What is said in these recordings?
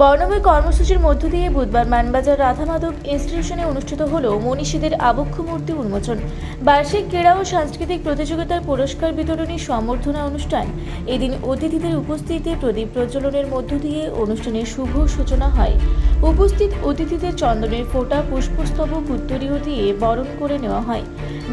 বর্ণময় কর্মসূচির মধ্য দিয়ে বুধবার মানবাজার রাধা মাধব ইনস্টিটিউশনে অনুষ্ঠিত হল মনীষীদের আবক্ষ মূর্তি উন্মোচন। বার্ষিক ক্রীড়া ও সাংস্কৃতিক প্রতিযোগিতার পুরস্কার বিতরণী সম্বর্ধনা অনুষ্ঠান। এদিন অতিথিদের উপস্থিতিতে প্রদীপ প্রজ্বলনের মধ্য দিয়ে অনুষ্ঠানের শুভ সূচনা হয়। উপস্থিত অতিথিদের চন্দনের ফোঁটা, পুষ্পস্তবক, উত্তরীয় দিয়ে বরণ করে নেওয়া হয়।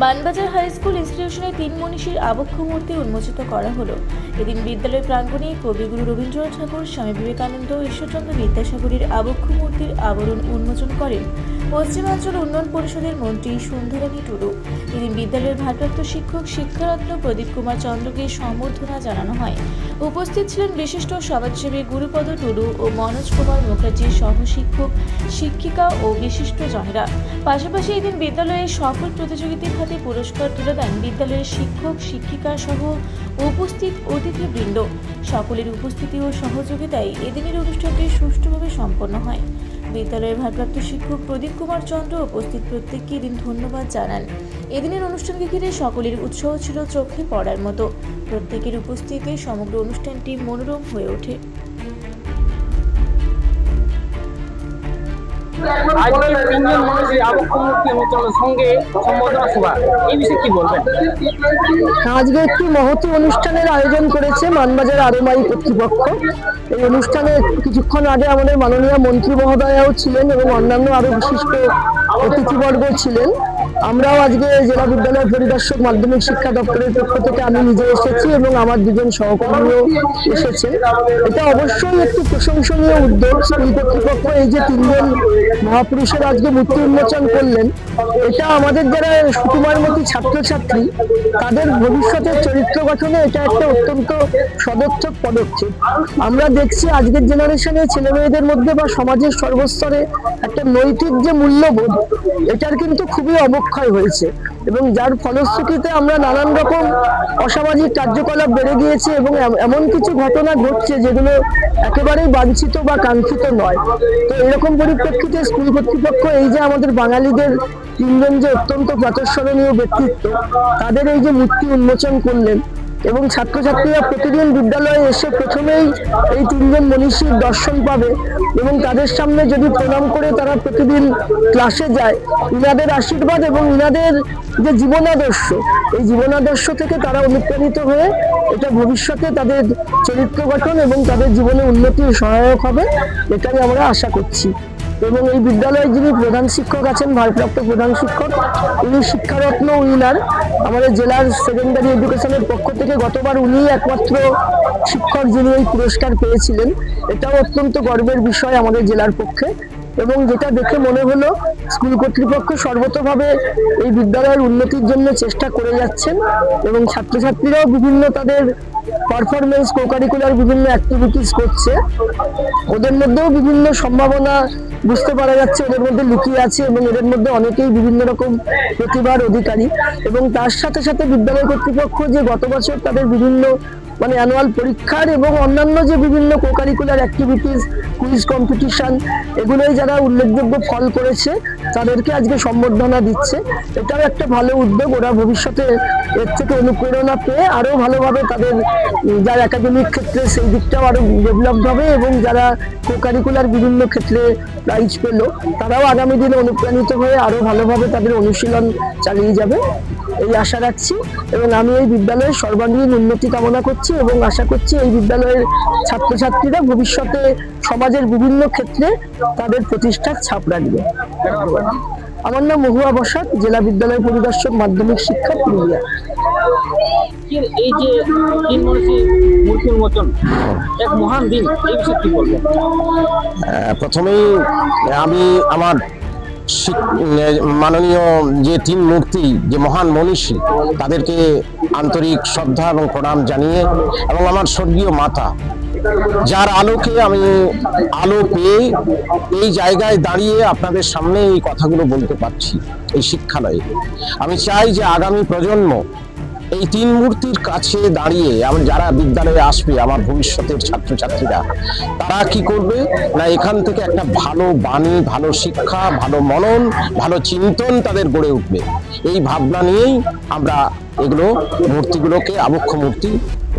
মানবাজার হাই স্কুল ইনস্টিটিউশনে তিন মনীষীর আবক্ষ মূর্তি উন্মোচিত করা হলো। এদিন বিদ্যালয় প্রাঙ্গণে কবিগুরু রবীন্দ্রনাথ ঠাকুর, স্বামী বিবেকানন্দ ঈশ্বরচন্দ্র বিদ্যাসাগরের আবক্ষ মূর্তির আবরণ উন্মোচন করেন। পশ্চিমাঞ্চল উন্নয়ন পরিষদের মন্ত্রী সুন্দরানী টুডু। এদিন বিদ্যালয়ের ভারপ্রাপ্ত শিক্ষক শিক্ষারত্ন প্রদীপ কুমার চন্দ্রকে সম্বর্ধনা জানানো হয়। উপস্থিত ছিলেন বিশিষ্ট সমাজসেবী গুরুপদ টুডু ও মনোজ কুমার মুখার্জির সহশিক্ষক, শিক্ষিকা ও বিশিষ্ট জনেরা। পাশাপাশি এদিন বিদ্যালয়ের সফল প্রতিযোগিতার হাতে পুরস্কার তুলে দেন বিদ্যালয়ের শিক্ষক, শিক্ষিকা সহ উপস্থিত অতিথিবৃন্দ। সকলের উপস্থিতি ও সহযোগিতায় এদিনের অনুষ্ঠানটি সুষ্ঠুভাবে সম্পন্ন হয়। বিদ্যালয়ের ভারপ্রাপ্ত শিক্ষক প্রদীপ কুমার চন্দ্র উপস্থিত প্রত্যেককে এদিন ধন্যবাদ জানান। এদিনের অনুষ্ঠানকে ঘিরে সকলের উৎসাহ ছিল চোখে পড়ার মতো। প্রত্যেকের উপস্থিতিতে সমগ্র অনুষ্ঠানটি মনোরম হয়ে ওঠে। আজকে তিনজন মানুষের সঙ্গে সভা এই বিষয়ে কি বলবেন? আজকে একটি মহতি অনুষ্ঠানের আয়োজন করেছে মানবাজার আরমাই কর্তৃপক্ষ। এই অনুষ্ঠানে কিছুক্ষণ আগে আমাদের মাননীয় মন্ত্রী মহোদয়াও ছিলেন এবং অন্যান্য আরও বিশিষ্ট অতিথিবর্গ ছিলেন। আমরাও আজকে জেলা বিদ্যালয় পরিদর্শক মাধ্যমিক শিক্ষা দপ্তরের পক্ষ থেকে আমি নিজে এসেছি এবং আমার দুজন সহকর্মীও এসেছে। এটা অবশ্যই একটি প্রশংসনীয় উদ্যোগ। স্কুল কর্তৃপক্ষ এই যে তিনজন মহাপুরুষের আজকে মূর্তি উন্মোচন করলেন, এটা আমাদের যারা সুকুমারমতি ছাত্রছাত্রী, তাদের ভবিষ্যতের চরিত্র গঠনে এটা একটা অত্যন্ত সদর্থক পদক্ষেপ। আমরা দেখছি আজকের জেনারেশনে ছেলে মেয়েদের মধ্যে বা সমাজের সর্বস্তরে একটা নৈতিক যে মূল্যবোধ, এটার কিন্তু খুবই অবক্ষয় হয়েছে এবং যার ফলশ্রুতিতে আমরা নানান রকম অসামাজিক কার্যকলাপ বেড়ে গিয়েছে এবং এমন কিছু ঘটনা ঘটছে যেগুলো একেবারেই বাঞ্ছিত বা কাঙ্ক্ষিত নয়। তো এরকম পরিপ্রেক্ষিতে স্কুল কর্তৃপক্ষ এই যে আমাদের বাঙালিদের তিনজন যে অত্যন্ত প্রাতঃস্মরণীয় ব্যক্তিত্ব, তাদের এই যে মূর্তি উন্মোচন করলেন এবং ছাত্রছাত্রীরা প্রতিদিন বিদ্যালয়ে এসে প্রথমেই এই তিনজন মনীষীর দর্শন পাবে এবং তাদের সামনে যদি প্রণাম করে তারা প্রতিদিন ক্লাসে যায়, ইনাদের আশীর্বাদ এবং ইনাদের যে জীবনাদর্শ, এই জীবনাদর্শ থেকে তারা অনুপ্রাণিত হয়ে এটা ভবিষ্যতে তাদের চরিত্র গঠন এবং তাদের জীবনে উন্নতির সহায়ক হবে, এটাই আমরা আশা করছি। এবং এই বিদ্যালয়ে যিনি প্রধান শিক্ষক আছেন, ভারপ্রাপ্ত প্রধান শিক্ষক, উনি শিক্ষারত্ন উইনার। আমাদের জেলার সেকেন্ডারি এডুকেশনের পক্ষ থেকে গতবার উনি একমাত্র শিক্ষক যিনি এই পুরস্কার পেয়েছিলেন। এটাও অত্যন্ত গর্বের বিষয় আমাদের জেলার পক্ষে এবং যেটা দেখে মনে হলো, স্কুল কর্তৃপক্ষ সর্বতভাবে এই বিদ্যালয়ের উন্নতির জন্য চেষ্টা করে যাচ্ছেন এবং ছাত্রছাত্রীরাও বিভিন্ন তাদের পারফরমেন্স কোকারিকুলার বিভিন্ন অ্যাক্টিভিটিস করছে। ওদের মধ্যেও বিভিন্ন সম্ভাবনা বুঝতে পারা যাচ্ছে, ওদের মধ্যে লুকিয়ে আছে এবং এদের মধ্যে অনেকেই বিভিন্ন রকম প্রতিভার অধিকারী এবং তার সাথে সাথে বিদ্যালয় কর্তৃপক্ষ যে গত বছর তাদের বিভিন্ন মানে অ্যানুয়াল পরীক্ষার এবং অন্যান্য যে বিভিন্ন কোকারিকুলার অ্যাক্টিভিটিস কুইজ কম্পিটিশন এগুলোই যারা উল্লেখযোগ্য ফল করেছে, তাদেরকে আজকে সম্বর্ধনা দিচ্ছে। এটাও একটা ভালো উদ্যোগ, ওরা ভবিষ্যতে এর থেকে অনুপ্রেরণা পেয়ে আরও ভালোভাবে তাদের যারা একাডেমিক ক্ষেত্রে সেই দিকটাও আরও ডেভেলপড হবে এবং যারা কোকারিকুলার বিভিন্ন ক্ষেত্রে প্রাইজ পেল, তারাও আগামী দিনে অনুপ্রাণিত হয়ে আরও ভালোভাবে তাদের অনুশীলন চালিয়ে যাবে। এই আশা রাখছি এবং আমি এই বিদ্যালয়ের সর্বাঙ্গীন উন্নতি কামনা করছি এবং আশা করছি এই বিদ্যালয়ের ছাত্রছাত্রীরা ভবিষ্যতে সমাজের বিভিন্ন ক্ষেত্রে তাদের প্রতিষ্ঠার ছাপ রাখবে। আমার নাম মহুয়া বসাক জেলা বিদ্যালয় পরিদর্শক মাধ্যমিক শিক্ষা পুরুলিয়া। আজকের এই যে তিন মূর্তি উন্মোচন এক মহান দিন এই বিষয়ে কি বলবেন? আহ, প্রথমেই আমি আমার মাননীয় যে তিন মূর্তি, যে মহান মনীষী, তাদেরকে আন্তরিক শ্রদ্ধা এবং প্রণাম জানিয়ে এবং আমার স্বর্গীয় মাতা, যার আলোকে আমি আলো পেয়ে এই জায়গায় দাঁড়িয়ে আপনাদের সামনে এই কথাগুলো বলতে পারছি, এই শিক্ষালয়ে। আমি চাই যে আগামী প্রজন্ম এই তিন মূর্তির কাছে দাঁড়িয়ে আমার যারা বিদ্যালয়ে আসবে, আমার ভবিষ্যতের ছাত্রছাত্রীরা, তারা কি করবে? না, এখান থেকে একটা ভালো বাণী, ভালো শিক্ষা, ভালো মনন, ভালো চিন্তন তাদের গড়ে উঠবে। এই ভাবনা নিয়েই আমরা এগুলো, মূর্তিগুলোকে আবক্ষ মূর্তি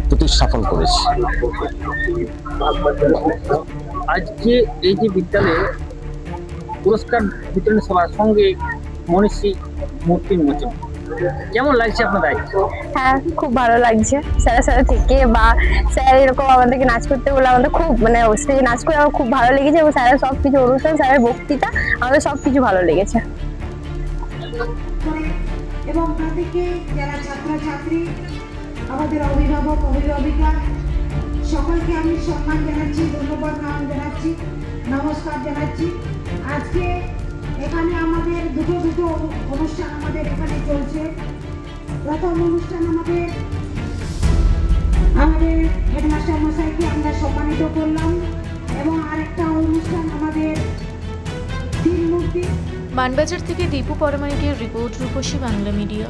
প্রতিস্থাপন করেছি। আজকে এই যে বিদ্যালয়ে পুরস্কার বিতরণ সভার সঙ্গে মনীষী মূর্তি উন্মোচন কেমন লাগছে আপনাদের? হ্যাঁ খুব ভালো লাগছে। স্যারের সাথে থেকে বা স্যার এরকম আমাদেরকে নাচ করতে বলে আমাদের খুব মানে স্টেজে নাচ করে আমার খুব ভালো লেগেছে এবং স্যারের সব কিছু অনুষ্ঠান স্যারের বক্তৃতা আমাদের সব কিছু ভালো লেগেছে। এবং তাদেরকে যারা ছাত্রছাত্রী আমাদের অভিভাবক অভিভাবিকা সকলকে আমি সম্মান জানাচ্ছি ধন্যবাদ নাম জানাচ্ছি নমস্কার জানাচ্ছি। এখানে আমাদের দুটো দুটো অনুষ্ঠান আমাদের এখানে চলছে। প্রথম অনুষ্ঠান আমাদের আমাদের হেডমাস্টার মশাইকে আমরা সম্মানিত করলাম এবং আরেকটা অনুষ্ঠান আমাদের তিন মানবাজার থেকে দীপু পরমাণিকের রিপোর্ট রূপসী বাংলা মিডিয়া।